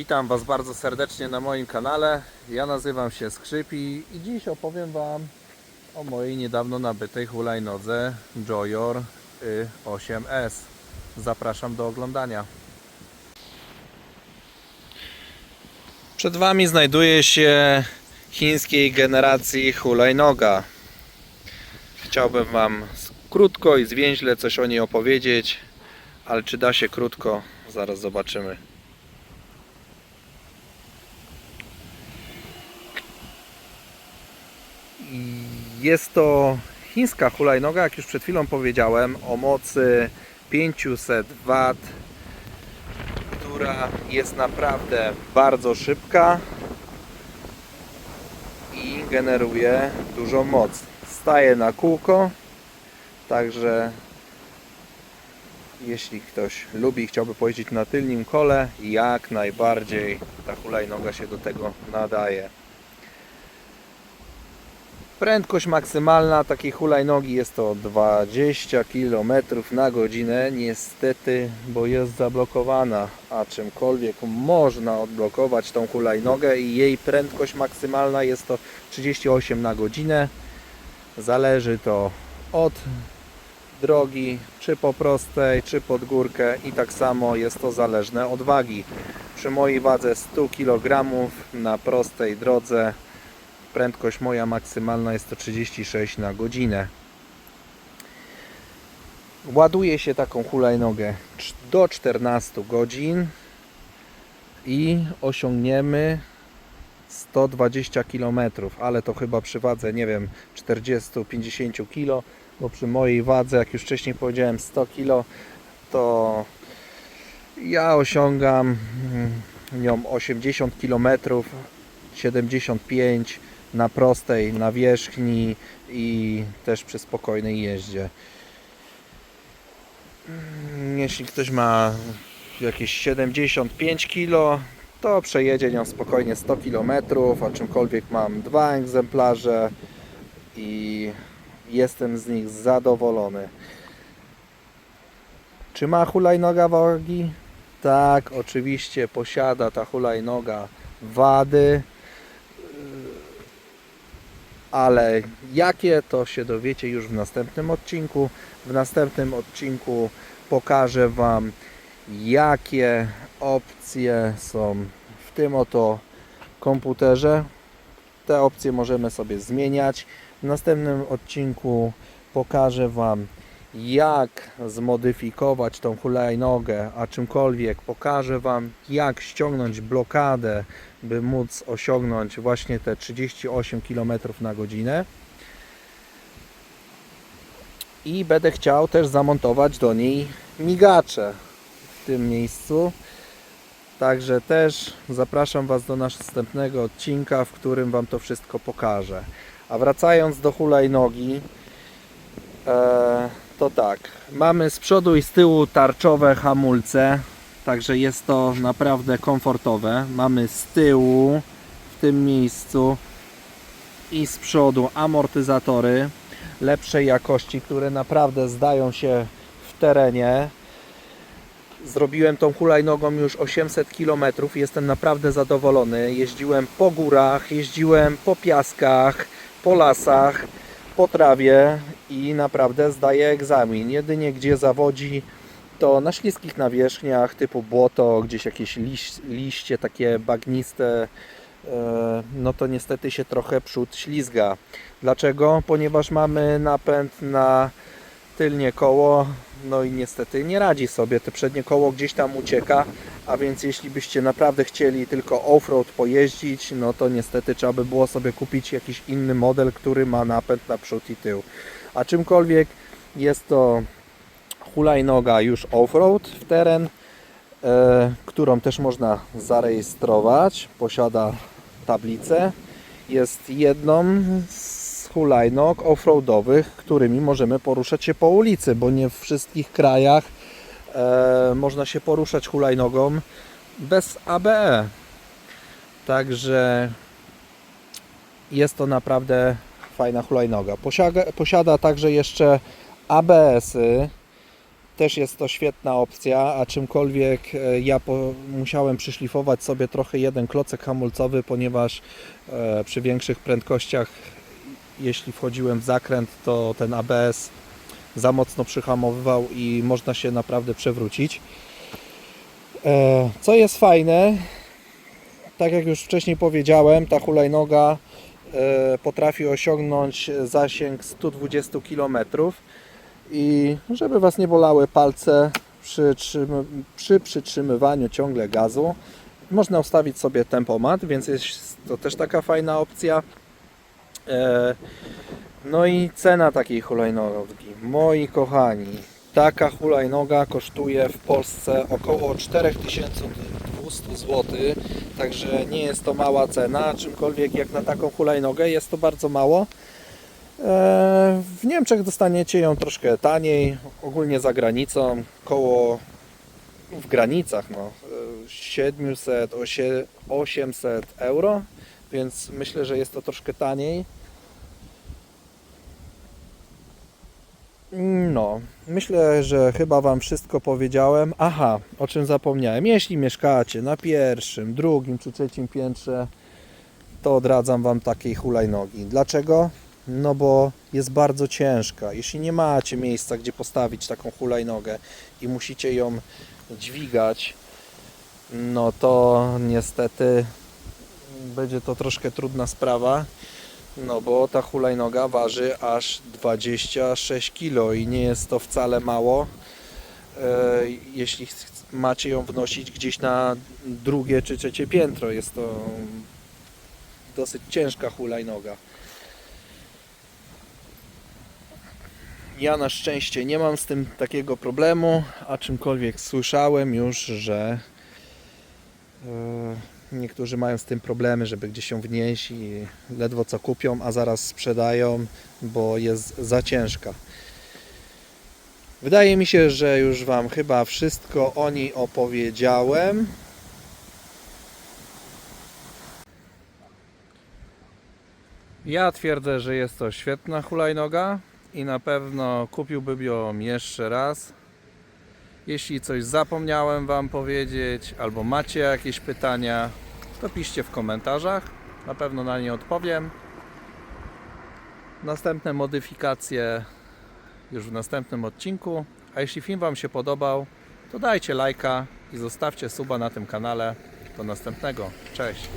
Witam Was bardzo serdecznie na moim kanale. Ja nazywam się Skrzypi i dziś opowiem Wam o mojej niedawno nabytej hulajnodze Joyor Y8S. Zapraszam do oglądania. Przed Wami znajduje się chińskiej generacji hulajnoga. Chciałbym Wam krótko i zwięźle coś o niej opowiedzieć, ale czy da się krótko, zaraz zobaczymy. Jest to chińska hulajnoga, jak już przed chwilą powiedziałem, o mocy 500 W, która jest naprawdę bardzo szybka i generuje dużą moc. Staje na kółko, także jeśli ktoś lubi i chciałby pojeździć na tylnym kole, jak najbardziej ta hulajnoga się do tego nadaje. Prędkość maksymalna takiej hulajnogi jest to 20 km na godzinę. Niestety, bo jest zablokowana, a czymkolwiek można odblokować tą hulajnogę i jej prędkość maksymalna jest to 38 na godzinę. Zależy to od drogi, czy po prostej, czy pod górkę i tak samo jest to zależne od wagi. Przy mojej wadze 100 kg na prostej drodze prędkość moja maksymalna jest to 36 na godzinę. Ładuje się taką hulajnogę do 14 godzin i osiągniemy 120 km, ale to chyba przy wadze, nie wiem, 40-50 kg, bo przy mojej wadze, jak już wcześniej powiedziałem, 100 kg, to ja osiągam mm, nią 80 km, 75 na prostej nawierzchni i też przy spokojnej jeździe. Mm, Jeśli ktoś ma jakieś 75 kg, to przejedzie nią spokojnie 100 km, a czymkolwiek mam dwa egzemplarze i jestem z nich zadowolony. Czy ma hulajnoga wagi? Tak, oczywiście posiada ta hulajnoga wady ale jakie to się dowiecie już w następnym odcinku. W następnym odcinku pokażę Wam, jakie opcje są w tym oto komputerze. Te opcje możemy sobie zmieniać. W następnym odcinku pokażę Wam, jak zmodyfikować tą hulajnogę, a czymkolwiek pokażę Wam, jak ściągnąć blokadę, by móc osiągnąć właśnie te 38 km na godzinę. I będę chciał też zamontować do niej migacze w tym miejscu. Także też zapraszam Was do następnego odcinka, w którym Wam to wszystko pokażę. A wracając do hulajnogi, e, to tak, mamy z przodu i z tyłu tarczowe hamulce, także jest to naprawdę komfortowe. Mamy z tyłu, w tym miejscu i z przodu amortyzatory lepszej jakości, które naprawdę zdają się w terenie. Zrobiłem tą hulajnogą już 800 km. Jestem naprawdę zadowolony. Jeździłem po górach, jeździłem po piaskach, po lasach, po trawie i naprawdę zdaję egzamin. Jedynie gdzie zawodzi to na śliskich nawierzchniach typu błoto, gdzieś jakieś liś, liście takie bagniste, e, no to niestety się trochę przód ślizga. Dlaczego? Ponieważ mamy napęd na tylnie koło, no i niestety nie radzi sobie. To przednie koło gdzieś tam ucieka, a więc jeśli byście naprawdę chcieli tylko off-road pojeździć, no to niestety trzeba by było sobie kupić jakiś inny model, który ma napęd na przód i tył. A czymkolwiek jest to hulajnoga już off-road w teren, e, którą też można zarejestrować. Posiada tablicę. Jest jedną z hulajnog offroadowych, którymi możemy poruszać się po ulicy, bo nie w wszystkich krajach e, można się poruszać hulajnogą bez ABE. Także jest to naprawdę fajna hulajnoga. Posiada, posiada także jeszcze ABS-y, też jest to świetna opcja, a czymkolwiek e, ja po, musiałem przyszlifować sobie trochę jeden klocek hamulcowy, ponieważ e, przy większych prędkościach, jeśli wchodziłem w zakręt, to ten ABS za mocno przyhamowywał i można się naprawdę przewrócić. E, Co jest fajne, tak jak już wcześniej powiedziałem, ta hulajnoga e, potrafi osiągnąć zasięg 120 km i żeby Was nie bolały palce przy, przy przytrzymywaniu ciągle gazu, można ustawić sobie tempomat, więc jest to też taka fajna opcja. No i cena takiej hulajnogi. Moi kochani, taka hulajnoga kosztuje w Polsce około 4200 zł, także nie jest to mała cena, czymkolwiek jak na taką hulajnogę jest to bardzo mało. E, W Niemczech dostaniecie ją troszkę taniej, ogólnie za granicą, koło w granicach no, e, 700, osie- 800 euro, więc myślę, że jest to troszkę taniej. No, myślę, że chyba Wam wszystko powiedziałem. Aha, o czym zapomniałem. Jeśli mieszkacie na pierwszym, drugim czy trzecim piętrze, to odradzam Wam takiej hulajnogi. Dlaczego? No bo jest bardzo ciężka. Jeśli nie macie miejsca, gdzie postawić taką hulajnogę i musicie ją dźwigać, no to niestety będzie to troszkę trudna sprawa. No bo ta hulajnoga waży aż 26 kg i nie jest to wcale mało. E, Jeśli macie ją wnosić gdzieś na drugie czy trzecie piętro, jest to dosyć ciężka hulajnoga. Ja na szczęście nie mam z tym takiego problemu, a czymkolwiek słyszałem już, że e, niektórzy mają z tym problemy, żeby gdzieś się wnieść i ledwo co kupią, a zaraz sprzedają, bo jest za ciężka. Wydaje mi się, że już Wam chyba wszystko o niej opowiedziałem. Ja twierdzę, że jest to świetna hulajnoga i na pewno kupiłbym ją jeszcze raz. Jeśli coś zapomniałem Wam powiedzieć, albo macie jakieś pytania, to piszcie w komentarzach. Na pewno na nie odpowiem. Następne modyfikacje już w następnym odcinku. A jeśli film Wam się podobał, to dajcie lajka i zostawcie suba na tym kanale. Do następnego. Cześć!